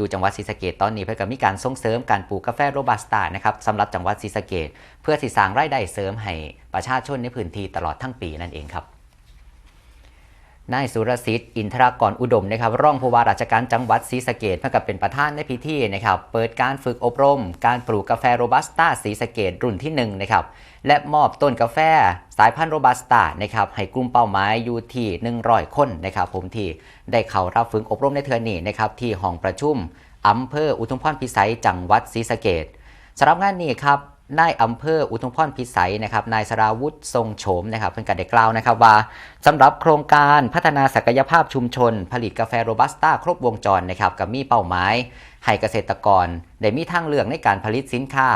อยู่จังหวัดศรีสะเกดตอนนี้เพื่อก็มีการส่งเสริมการปลูกกาแฟโรบัสต้านะครับสำหรับจังหวัดศรีสะเกดเพื่อที่สร้างรายได้เสริมให้ประชาชนในพื้นที่ตลอดทั้งปีนั่นเองครับ นายสุรสิทธิ์อินทรากรอุดมนะครับรองผู้ว่าราชการจังหวัดศรีสะเกดเพื่อกับเป็นประธานในพิธีนะครับเปิดการฝึกอบรม การปลูกกาแฟโรบัสต้าศรีสะเกดรุ่นที่1นะครับและมอบต้นกาแฟสายพันธุ์โรบัสต้านะครับให้กลุ่มเป้าหมายอยู่ที่100 คนนะครับผมที่ได้เข้ารับฝึกอบรมในเทือนี้นะครับที่ห้องประชุมอำเภออุทุมพรพิสัยจังหวัดศรีสะเกดสำหรับงานนี้ครับ นายอำเภออุทุมพรพิสัยนะครับนายสราวุฒิทรงโฉมนะครับเพิ่งกันได้กล่าวนะครับว่าสำหรับโครงการพัฒนาศักยภาพชุมชน ผลิตกาแฟโรบัสต้าครบวงจรนะครับกับมีเป้าหมาย ให้เกษตรกร ได้มีทางเลือกในการผลิตสินค้า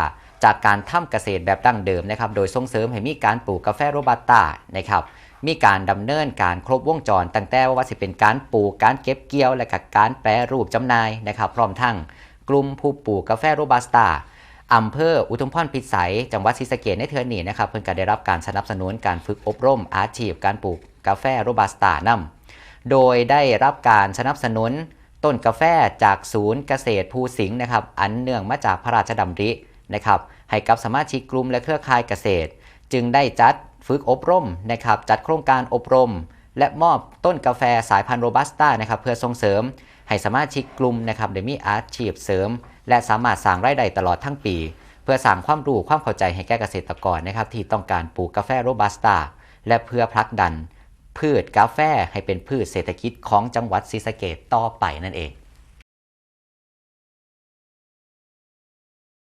จากการทำเกษตรแบบดั้งเดิมนะครับโดยส่งเสริมให้มีการปลูกกาแฟโรบัสต้านะครับมีการดำเนินการครบวงจร ตั้งแต่ว่าสิเป็นการปลูกการเก็บเกี่ยวและกการแปรรูปจำหน่ายนะครับพร้อมทั้งกลุ่มผู้ปลูกกาแฟโรบัสต้า อำเภออุทุมพรพิสัย จังหวัดศรีสะเกษในเทือนนี้นะครับเพิ่งก็ได้รับการสนับสนุนการฝึกอบรมอาชีพการปลูกกาแฟโรบัสต้านำโดยได้รับการสนับสนุนต้นกาแฟจากศูนย์เกษตรภูสิงห์นะครับ อันเนื่องมาจากพระราชดำรินะครับ ให้กับสมาชิกกลุ่มและเครือข่ายเกษตร จึงได้จัดฝึกอบรมนะครับ จัดโครงการอบรม และมอบต้นกาแฟสายพันธุ์โรบัสต้านะครับเพื่อส่งเสริม ให้สามารถชิกกลุ่มนะครับได้มีอาชีพเสริม และสามารถสร้างรายได้ตลอดทั้งปี เพื่อสร้างความรู้ความเข้าใจให้แก่เกษตรกรนะครับที่ต้องการปลูกกาแฟโรบัสต้าและเพื่อผลักดัน พืชกาแฟให้เป็นพืชเศรษฐกิจของจังหวัดศรีสะเกดต่อไปนั่นเอง